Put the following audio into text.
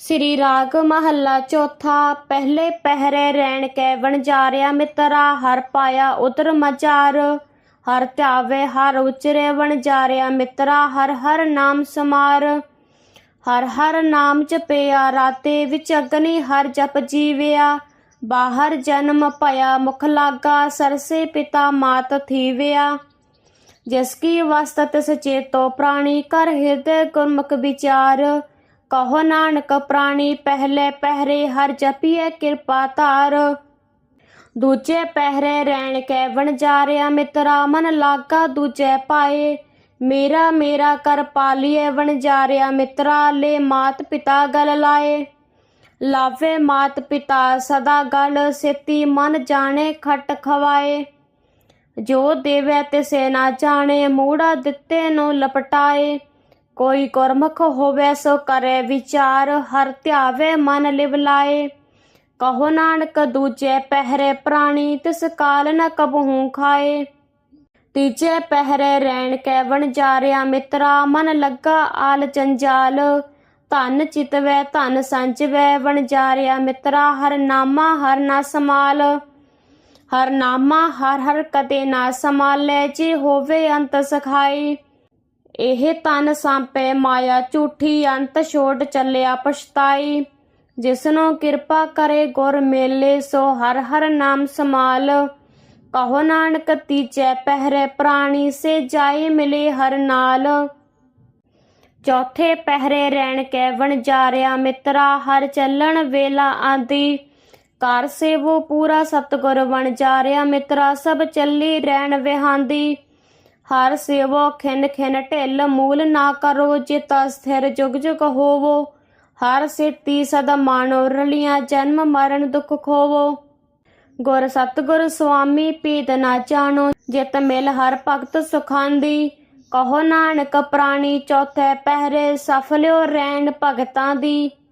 ਸ੍ਰੀ ਰਾਗ ਮਹੱਲਾ ਚੌਥਾ, ਪਹਿਲੇ ਪਹਿਰੇ ਰਹਿਣ ਕੈ ਵਣਜਾਰਿਆ ਮਿੱਤਰਾ, ਹਰ ਪਾਇਆ ਉਤਰ ਮਚਾਰ ਹਰ ਧਿਆਵੇ ਹਰ ਉਚਰੇ ਵਣਜਾਰਿਆ ਮਿੱਤਰਾ, ਹਰ ਹਰ ਨਾਮ ਸਮਾਰ। ਹਰ ਹਰ ਨਾਮ ਜਪਿਆ ਰਾਤੇ ਵਿੱਚ ਅਗਨੀ ਹਰ ਜਪ ਜੀਵਿਆ। ਬਾਹਰ ਜਨਮ ਭਇਆ ਮੁਖ ਲਾਗਾ, ਸਰਸੇ ਪਿਤਾ ਮਾਤ ਥੀਵਿਆ। ਜਿਸ ਕੀ ਵਸਤ ਤਿਸ ਚੇਤੋ ਪ੍ਰਾਣੀ ਕਰ ਹਿਰਦੇ ਗੁਰਮੁਖ ਵਿਚਾਰ। ਕਹੋ ਨਾਨਕ ਪ੍ਰਾਣੀ, ਪਹਿਲੇ ਪਹਿਰੇ ਹਰ ਜਪੀਏ ਕਿਰਪਾ ਧਾਰ। ਦੂਜੇ ਪਹਿਰੇ ਰਹਿਣ ਕੈ ਵਣਜਾਰਿਆ ਮਿੱਤਰਾ ਮਨ ਲਾਗਾ ਦੂਜੇ ਪਾਏ। ਮੇਰਾ ਮੇਰਾ ਕਰ ਪਾਲੀਏ ਵਣਜਾਰਿਆ, ਮਿੱਤਰਾ ਲੈ ਮਾਤ ਪਿਤਾ ਗਲ ਲਾਏ। ਲਾਵੇ ਮਾਤ ਪਿਤਾ ਸਦਾ ਗਲ, ਸੇਤੀ ਮਨ ਜਾਣੇ ਖਟ ਖਵਾਏ। ਜੋ ਦੇਵੈ ਤਿਸੇ ਨਾ ਜਾਣੇ, ਮੂੜਾ ਦਿੱਤੇ ਨੂੰ ਲਪਟਾਏ। ਕੋਈ ਗੁਰਮੁਖ ਹੋਵੇ ਸੋ ਕਰੇ ਵਿਚਾਰ, ਹਰ ਧਿਆਵੇ ਮਨ ਲਿਵ ਲਾਏ। ਕਹੋ ਨਾਨਕ ਦੂਜੇ ਪਹਿਰੇ ਪ੍ਰਾਣੀ, ਤਿਸ ਕਾਲ ਨ ਕਬਹੂ ਖਾਏ। ਤੀਜੇ ਪਹਿਰੇ ਰਹਿਣ ਕੈ ਵਣਜਾਰਿਆ ਮਿੱਤਰਾ, ਮਨ ਲੱਗਾ ਆਲ ਜੰਜਾਲ ਧਨ ਚਿਤਵੈ, ਧਨ ਸੰਚਵੈ ਵਣਜਾਰਿਆ ਮਿੱਤਰਾ, ਹਰ ਨਾਮਾ, ਹਰ ਨਾ ਸਮਾਲ। ਹਰ ਨਾਮਾ, ਹਰ ਹਰ ਕਦੇ ਨਾ ਸਮਾਲੇ, ਜੀ ਹੋਵੇ ਅੰਤ ਸਖਾਈ ਇਹ ਤਨ ਸੰਪੇ ਮਾਇਆ ਝੂਠੀ ਅੰਤ ਛੋੜ ਚੱਲਿਆ ਪਛਤਾਈ। ਜਿਸਨੂੰ ਕਿਰਪਾ ਕਰੇ ਗੁਰ ਮੇਲੇ, ਸੋ ਹਰ ਹਰ ਨਾਮ ਸਮਾਲ ਕਹੋ ਨਾਨਕ ਤੀਜੇ ਪਹਿਰੇ ਪ੍ਰਾਣੀ, ਸੇ ਜਾਏ ਮਿਲੇ ਹਰ ਨਾਲ। ਚੌਥੇ ਪਹਿਰੇ ਰਹਿਣ ਕੈ ਵਣਜਾਰਿਆ ਮਿੱਤਰਾ, ਹਰ ਚੱਲਣ ਵੇਲਾ ਆਂਦੀ। ਕਰ ਸੇਵੋ ਪੂਰਾ ਸਤਗੁਰ ਵਣਜਾਰਿਆ ਮਿੱਤਰਾ, ਸਭ ਚੱਲੀ ਰਹਿਣ ਵਿਹਾਂਦੀ। ਹਰ ਸੇਵੋ, ਖਿਨ ਖਿਨ ਢਿੱਲ, ਮੂਲ ਨਾ ਕਰੋ, ਚਿਤਾ ਸਥਿਰ ਜੁਗ ਜੁਗ ਹੋਵੋ। ਹਰ ਸਿੱਤੀ ਸਦਾ ਮਾਨੋ ਰਲੀਆਂ ਜਨਮ ਮਰਨ ਦੁਖ ਖੋਵੋ। ਗੁਰ ਸਤਗੁਰ ਸੁਆਮੀ ਪੀਤ ਨਾ ਜਾਣੋ, ਜਿਤ ਮਿਲ ਹਰ ਭਗਤ ਸੁਖਾਂਦੀ। ਕਹੋ ਨਾਨਕ ਪ੍ਰਾਣੀ, ਚੌਥੇ ਪਹਿਰੇ ਸਫਲਿਓ ਰਹਿਣ ਭਗਤਾਂ ਦੀ।